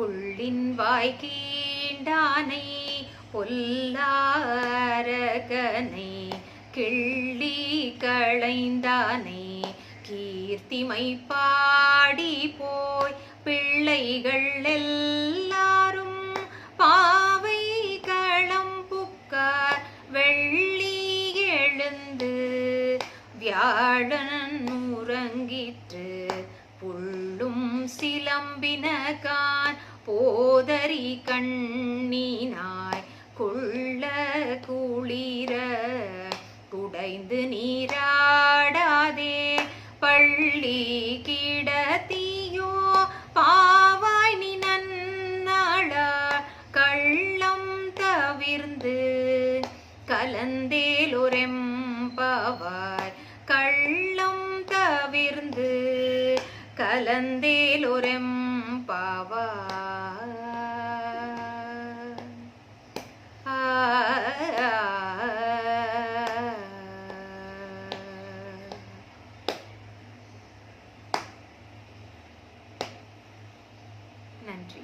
புள்ளின் வாய்க்கீண்டானை பொல்லாரகனை கிள்ளி களைந்தானை கீர்த்திமை பாடி போய் பிள்ளைகள் எல்லாரும் பாவை களம் புக்கார் வெள்ளி எழுந்து வியாழன் உறங்கிற்று புள்ளும் சிலம்பினகான் போதரி கண்ணினாய் கொள்ள குளிர குடைந்து நீராடாதே பள்ளி கிடத்தியோ பாவாய் நீ நன்னாள கள்ளம் தவிர்ந்து கலந்தேலொரெம்பாவாய் கள்ளம் தவிர்ந்து கலந்தேலொரெம்பாவாய் நன்றி